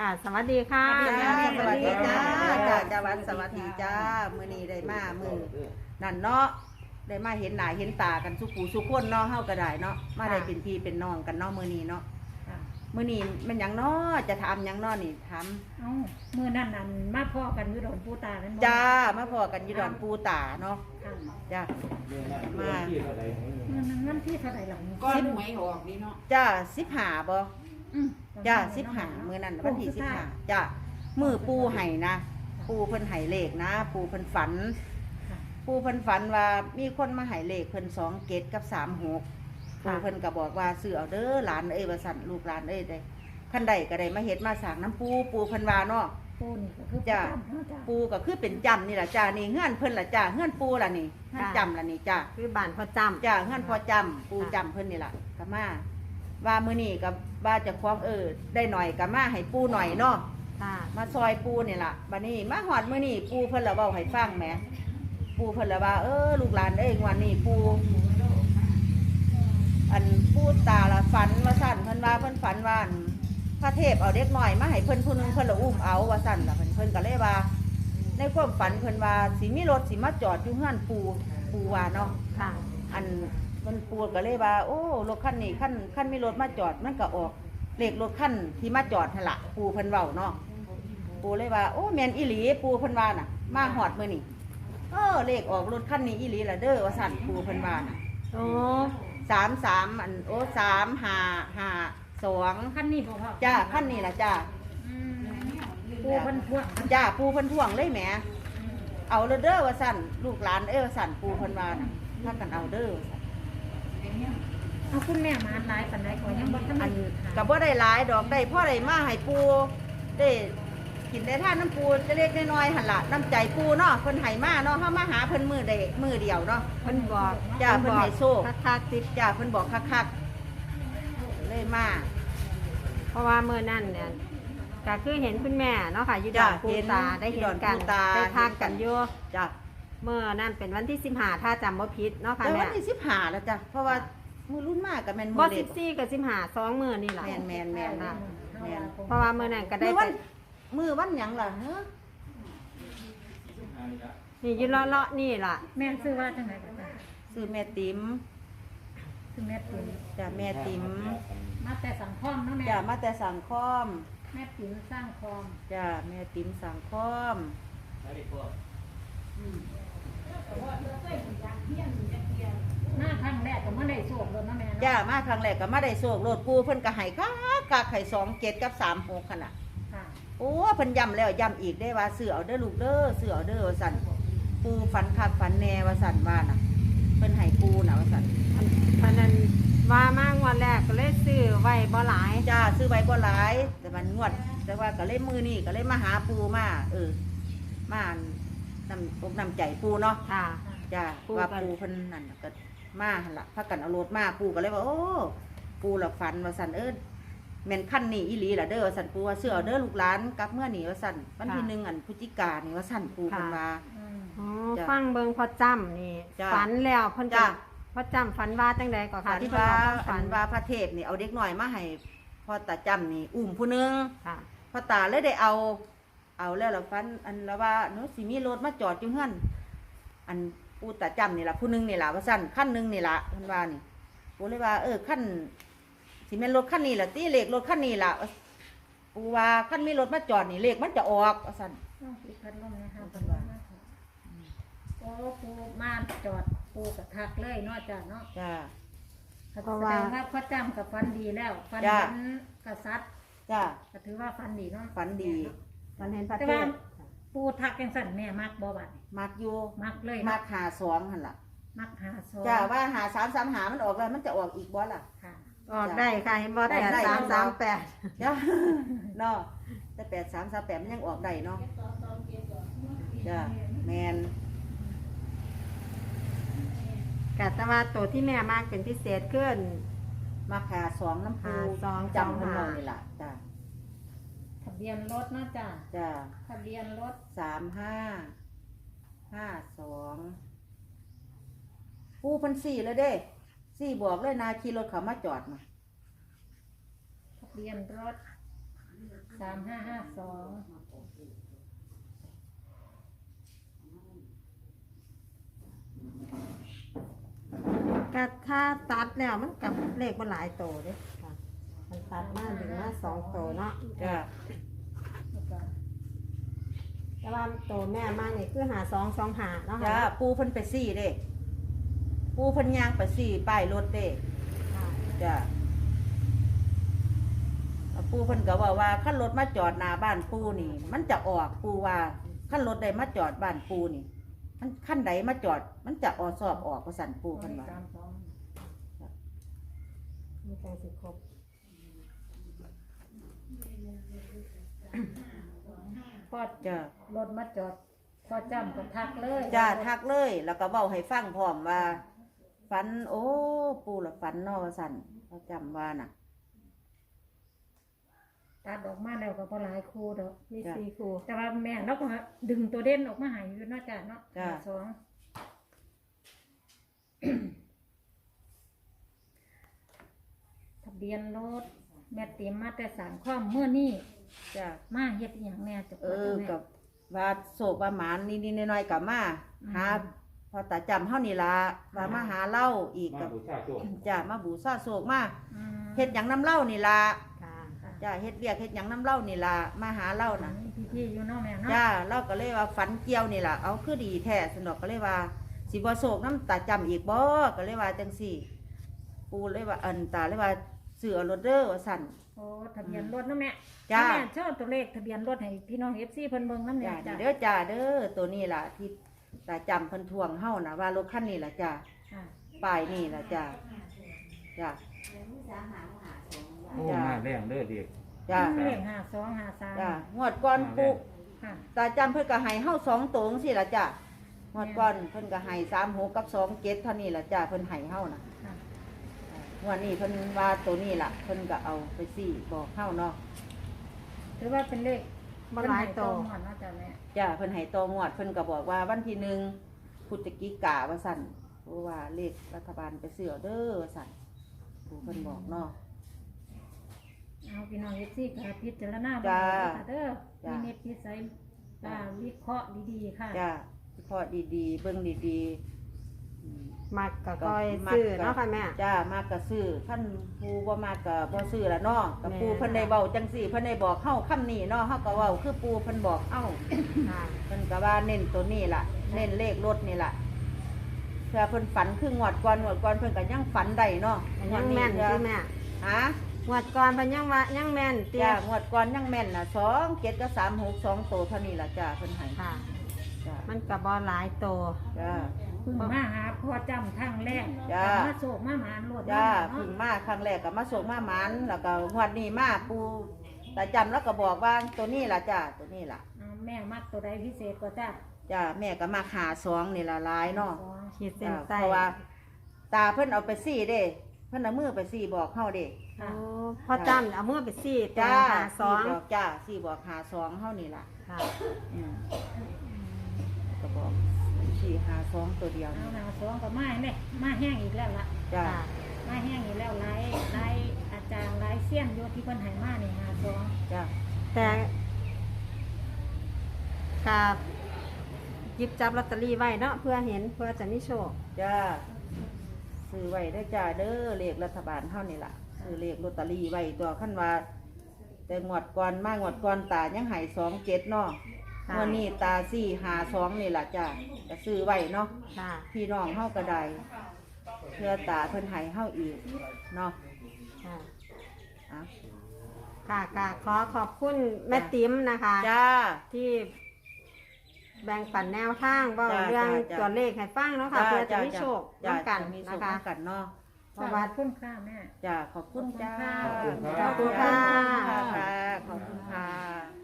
ค่ะ สวัสดีค่ะจ้าแม่สวัสดีจ้าแม่จ้าจ้าวันสวัสดีจ้ามื้อนี้ได้มามื้อนั่นเนาะได้มาเห็นหน้าเห็นตากันสุกูสุกคนเนาะเฮาก็ได้เนาะมาได้เป็นพี่เป็นน้องกันเนาะมื้อนี้เนาะมื้อนี้มันหยังเนาะจะถามหยังเนาะนี่ถามเอ้าเมื่อนั่นนั่นมาพ่อกันอยู่ดอนปูตานั่นบ่จ้ามาพอกันอยู่ดอนปูตาเนาะค่ะจ้ามาเมื่อนั้นวันที่เท่าไหร่หลังก้อนหวยออกนี่เนาะจ้า15บ่อืม จ้า15มื้อนั้นวันที่15จ้ามื้อปูให้นะปูเพิ่นให้เลขนะ ปูเพิ่นฝันค่ะปูเพิ่นฝันว่ามีคนมาใหายเลขเพิ่นสองเกตกับสามหกปูเพิ่นก็บอกว่าซื้อเอาเด้อหลานเอ้ยว่าสั่นลูกหลานเอ้ยได้คันใดก็ได้มาเฮ็ดมาสร้างน้ำปูปูเพิ่นว่าเนาะปูนี่ก็คือจ้ะประจำเนาะจ้ะปูก็คือเป็นจำนี่ล่ะจ้านี่เฮือนเพิ่นล่ะจ้าเฮือนปูล่ะนี่เฮือนจำล่ะนี่จ้าคือบ้านพ่อจำจ้าเฮือนพอจำปูจำเพิ่นนี่ล่ะก็มาว่ามื้อนี้ก็ ว่าเจะคว้าของเออ ได้หน่อยก็มาให้ปูหน่อยเนาะ ค่ะ มาซอยปูนี่ล่ะบัดนี้มาหอดมื้อนี้ปูเพิ่นละเว้าให้ฟังแหมปูเพิ่นละว่า เออลูกหลานเอ้ยงวันนี้ปูอันปูตาละฝันว่าสั่นเพิ่นว่าเพิ่นฝันว่าอันพระเทพเอาเด็กน้อยมาให้เพิ่นผู้หนึงเพิ่นละอุ้มเอาว่าสั่นล่ะเพิ่นเพิ่นก็เลยว่า ในความฝันเพิ่นว่าสิมีรถสิมาจอดอยู่เฮือนปูปูว่าเนาะ ค่ะ อัน มันปูก็เลยว่า โอ้รถคันนี้คันคันมีรถมาจอดมันก็ออกเลขรถคันที่มาจอดหั่นละปูเพิ่นเว้าเนาะปูเลยว่าโอ้แม่นอีหลีปูเพิ่นว่าน่ะ มาหอดมื้อนี้เออเลขออกรถคันนี้อีหลีล่ะเด้อว่าสั่นปูเพิ่นว่าน่ะโอ้สามสามอันโอ้สามห้าห้าสองขั้นนี้บ่พ่อจ้าคันนี้ล่ะจ้าอืมปูเพิ่นพ่วงจ้าปูเพิ่นท่วงเลยแหมเอาเลยเด้อว่าสั่นลูกหลานเอ้ยว่าสั่นปูเพิ่นว่าน่ะถ้ากันเอาเด้อว่าซั่น เอาคุณแม่มาหลายปานใดก็ยังบ่ทันอันได้กับว่าได้หลายดอกได้พ่อได้มาให้ปูได้กินได้ท่านน้ำปูจะเล็กน้อยๆหันละน้ำใจปูเนาะเพิ่นให้มาเนาะเฮามาหาเพิ่นมือได้มือเดียวเนาะเพิ่นบอกจ้าเพิ่นให้โชคคักๆติดจ้าเพิ่นบอกคักๆเลยมา เพราะว่าเมื่อนั่นเนี่ยก็คือเห็นคุณแม่เนาะค่ะอยู่ดจ้ะอนปูเห็นตาได้เห็นกันอยู่ดอนปูตาได้ทักกันอยู่ จ้า เมื่อนั่นเป็นวันที่สิบห้าถ้าจำบ่ผิดเนาะค่ะแต่แม่วันที่สิบห้าแล้วจ้ะเพราะว่ามือรุ่นมากกับแม่นมืบ่อสิเล็บกสี่กับสิบห้าสองมือนี่แหละแม่นแม่นแม่นค่ะแม่น เพราะว่าเมื่อนั้นก็ได้มือไปวันมือวันหยังล่ะเฮ้อนี่อยืนเลาะๆนี่ล่ะ แม่ซื้อว่าจังไดก็จ้ะซื้อแม่ติ๋มซื้อแม่ติ๋มจ้าแม่ติ๋มมาแต่สังคอมเนาะแม่จ้ามาแต่สังคมแม่ติ๋มสร้างคอมจ้าแม่ติ๋มสังคม หน้าครั้งแรกก็บ่ได้โชคเลยเนาะแม่เนาะจ้ามาครั้งแรกก็มาได้โศกโลดปูเพิ่นก็ให้คักกักให้สองเจ็ดกับสามหกขนาดค่ะโอ้เพิ่นย้ำแล้วย้ำอีกได้ว่าเสือเอาเด้อลูกเด้อเสือเอาเด้อว่าสั่นปูฝันคักฝันแน่ว่าสั่นว่าน่ะเพิ่นให้ปูน่ะว่าสั่นเพราะนั้นว่ามางวันแรกก็เลยซื้อไว้บ่หลาย จ้าซื้อไว้บ่หลายแต่มันงวด แต่ว่าก็เลยมือนี่ก็เลยมาหาปูมาเออมา นำอกนำใจปูเนาะค่ะ จ้าปูว่ากันปูเพิ่นนั่นน่ะก็มาหั่นละพักกันเอารถมาปูก็เลยว่าโอ้ปูละฝันว่าสันเอิ้นแม่นขั้นนี้อีหลีล่ะเด้อว่าสันปูว่าเสื้อเอาเด้อลูกหลานกลับเมื่อนี่ว่าสันวันที่หนึ่งอันพฤศจิกานี่ว่าสันปูเพิ่นว่าอืมอ๋อจ้ะฟังเบิงพอจำนี่จ้ะฝันแล้วเพิ่นจ้ะจะพอจำฝันว่าจังใดก็ค่ะฝันที่เพิ่นว่าบอกว่าฝัฝันนว่าพระเทพนี่เอาเด็กน้อยมาให้พ่อตาจำนี่อุ้มผู้หนึง ค่ะ พ่อตาเลยได้เอา เอาแล้วล่ะฝันอันละว่าเนาะสิมีรถมาจอดอยู่เฮือนอันปูตาจำนี่ล่ะผู้หนึงนี่ล่ะว่าสั่นขั้นหนึงนี่ล่ะเพิ่นว่านี่ปูเลยว่า เออขั้นสิแม่นรถขั้นนี้ล่ะตีเลขรถขั้นนี้ล่ะปูว่าขั้นมีรถมาจอดนี่เลขมันจะออกว่าสั่นต้องปิดพัดลมนะคะเพิ่นว่าโอ้ปูมาจอดปูกระทักเลยเนาะจ้ะเนาะจ้าแสดงว่าพ่อจำกับฟันดีแล้วฟันจ้ะเห็นกษัตริย์จ้าก็ถือว่าฟันดีเนาะฝันดี ฝันเห็นพระแต่เทว่า พปูทักยังสั่นแม่มักบ่บัดนี้มักอยู่มักเลยมัเนาะกหาสองหันล่ะมักหาโซจ้าว่าหาสามสามหามันออกแล้วมันจะออกอีกบ่ล่ะ ค่ะ ออกได้ค่ะเห็นบ่ได้แต่ได้สามสามแปดจ้าเนาะแต่แปดสามสามแปดมันยังออกได้เนาะจ้าแมนกะแต่ว่าตัวที่แม่มากเป็นพิเศษขึ้นมาหาสองน้ำปูหาสองจำคนสองเราหานี่ล่ะจ้าทะ เบียนรถเนาะจ้ะจ้าทะเบียนรถสามห้าห้าสองปูเพันสี่เลยเด้สี่บอกเลยนาขี่รถเขามาจอดมาทะเบียนรถสามห้าห้าสองก็ถ้าตัดแล้วมันกับเลขมันหลายโตเด้ค่ะ มันตัดมาถึงมาสองโตเนาะ จ้าแล้วก็ แต่ว่าโตแม่มากนี่คือหาสองสองหาเนาะจ้าค่ะปูเพิ่นไปซี่เด้ ปูเพิ่นย่างไปซี่ป้ายรถเด้ค่ะจ้าแล้วปูเพิ่นก็ว่าว่าขั้นรถมาจอดหน้าบ้านปูนี่ มันจะออกปูว่าขั้นรถใดมาจอดบ้านปูนี่ มันขั้นใดมาจอด มันจะออสอบออกประสันปูเพิ่นว่าสามสองมีจังสิครบ พอจ้ารถมาจอดพอจำก็ทักเลยจ้าทักเลย แล้วก็เว้าให้ฟังพร้อมว่าฝัน โอ้ปูละฝันเนอว่าสันเขาจำว่าน่ะ ตัดออกมาแล้วก็พอหลายคู่ดอกมีจ้ะสี่คู่แต่ว่าแม่เราก็ดึงตัวเด่นออกมาใหายอยู่เนาะจ้ะเนาะจ้ะ สองทะเบียนรถแม่เตรียมมาแต่สามข้อมเมื่อนี้ จ้ามาเฮ็ดอหย่างแน่จะเออกับว่าโศกว่าหมานนิดๆหน่อยๆกับมาหาพอตาจำเฮานี่ละว่ามาหาเล่าอีกมากับบูชาโชคจ้ามาบูชาโศกมาอืมเฮ็ดหยังน้ำเล่านี่ละค่ะค่ะจ้าเฮ็ดเวียกเฮ็ดหยังน้ำเล่านี่ละมาหาเล่าหนันะงพิธีอยู่เนาะแม่เนาะจ้าเล่าก็เลยว่าฝันเกี่ยวนี่ล่ะเอาคือดีแท้สนดอกก็เลยว่าสิบ่โศกน้ำตาจำอีกบ่ก็เลยว่าจังสี่ ปูเลยว่าอันตาเลยว่า เสือรถเด้อว่าสั่น โอ้ทะเบียนรถเนาะแม่จ้า แม่ชอบตัวเลขทะเบียนรถให้พี่น้อง FC เพิ่นเบิ่งนำแน่จ้าจ้ะเด้อจ้าเด้อตัวนี้ล่ะที่ตาจำเพิ่นทวงเฮานะว่ารถคันนี้ล่ะจ้าค่ะป้ายนี่ล่ะจ้าจ้าโอ้มาแรงเด้อเด็ก จ้าเลข52 53จ้างวดก่อนปูค่ะ ตาจำเพิ่นก็ให้เฮาสองตัวจังซี่ล่ะจ้างวดก่อนเพิ่นก็ให้3 6กับ2 7เท่านี้ล่ะจ้าเพิ่นให้เฮานะค่ะ งวันนี้เพิ่นว่าตัวนี้ล่ะเพิ่นก็เอาไปสี่บอกเข้าเนาะถือว่าเป็นเลขบ่หลายโตเพิ่นให้งวดเนาะจ้ะแม่จ้าเพิ่นให้ตองวดเพิ่นก็บอกว่าวันที่หนึ่งพฤศจิกาว่าสั่นเพราะว่าเลขรัฐบาลไปเสือเด้อว่าสั่นผู้เพิ่นบอกเนาะ เอาพี่น้อง FC ก็พิจารณาจ้าเด้อจ้ามีเน็ตพิสัยอ่าวิเคราะห์ดีๆค่ะ จ้าวิเคราะห์ดีๆ เบิ่งดีๆอื มมักกับก้อยซื้อเนาะค่ะแม่ จ้ามากก็ซื้อคันผู้บ่มากก็บ่ซื้อละเนาะกับแม่ ปูเพิ่นได้เว้าจังซี่เพิ่นได้บอกเฮาคำนี้เนาะเฮาก็เว้าคือปูเพิ่นบอกเฮาค่ะเพิ่นก็ว่าเน้นตัวนี้ล่ะ เน้นเลขรถนี่ล่ะเพื่อเพิ่นฝันคืองวดก่อนงวดก่อนเพิ่นก็ยังฝันได้เนาะยังแม่นเทื่อคือแม่ฮะงวดก่อนเพันยังว่ายังแม่นเตี้ยจ้างวดก่อนยังแม่นน่ะสองเจ็ดก็สามหกสองโตเท่านี้ล่ะจ้าเพิ่นให้ค่ะ จ้ามันกับ่หลายโต จ้า เพึ่งมาหาพ่อจำทางแรกจ้า มาโศกมาหมานโลดจ้าเนาะเพึ่งมาครั้งแรกก็มาส่งมาหมันแล้วก็งวดนี้มาปูตาจำแล้วก็บอกว่าตัวนี้ล่ะจ้าตัวนี้ล่ะเอาแม่มักตัวใดพิเศษกว่าจ้าจ้าแม่ก็มาหาสองนี่ละหลายเนาะสองขีดเส้นจ้าใต้เพราะว่า ตาเพิ่นเอาไปซี่เด้ เพิ่นเอามือไปซี่บอกเฮาเด้โอ้พ่อจำเอามือไปซี่ตัวจ้าหาสองซี่บอกจ้าซี่บอกหาสองเฮานี่ล่ะค่ะอืมก็บอก สี่หาสองตัวเดียวเอานี่ หนาสองกับมาเนี่ยมาแห้งอีกแล้วล่ะจ้าค่ะมาแห้งอีกแล้วไล่ไล่อาจารย์ไล่เสี้ยนโยที่เพิ่นให้มานี่หาสองจ้าแต่กับหยิบจับลอตเตอรี่ไว้เนาะเพื่อเห็นเพื่อจะมีโชค จ้าซื้อไว้ได้อจ้าเด้อเลขรัฐบาลเฮานี่ล่ะซื้อเลขลอตเตอรี่ไว้ตัวขั้นว่า แต่งวดก่อนมางวดก่อนตายังใหายสองเจ็ดเนาะ ค่ะ วันนี้ตาสี่หาสองนี่ล่ะจ้าก็ซื้อไว้เนาะค่ะ พี่น้องเฮาก็ได้เพื่อตาเพิ่นให้เฮาอีกเนาะค่ะ อะค่ะค่ะขอขอบคุณแม่ติ๋มนะคะ จ้า ที่แบ่งปันแนวทางเว่าจ้าเรื่องจ้าจ้าตัวเลขให้ฟังเนาะค่ะเพื่อจะมีโชคจ้าร่วมกันจะมีโชนะคคะร่วมกันเนาะเพราะว่าขอบคุณค่ะแม่ จ้าขอบคุณจ้าขอบคุณขอบคุณค่ะ ขอบคุณค่ะ ขอบคุณค่ะ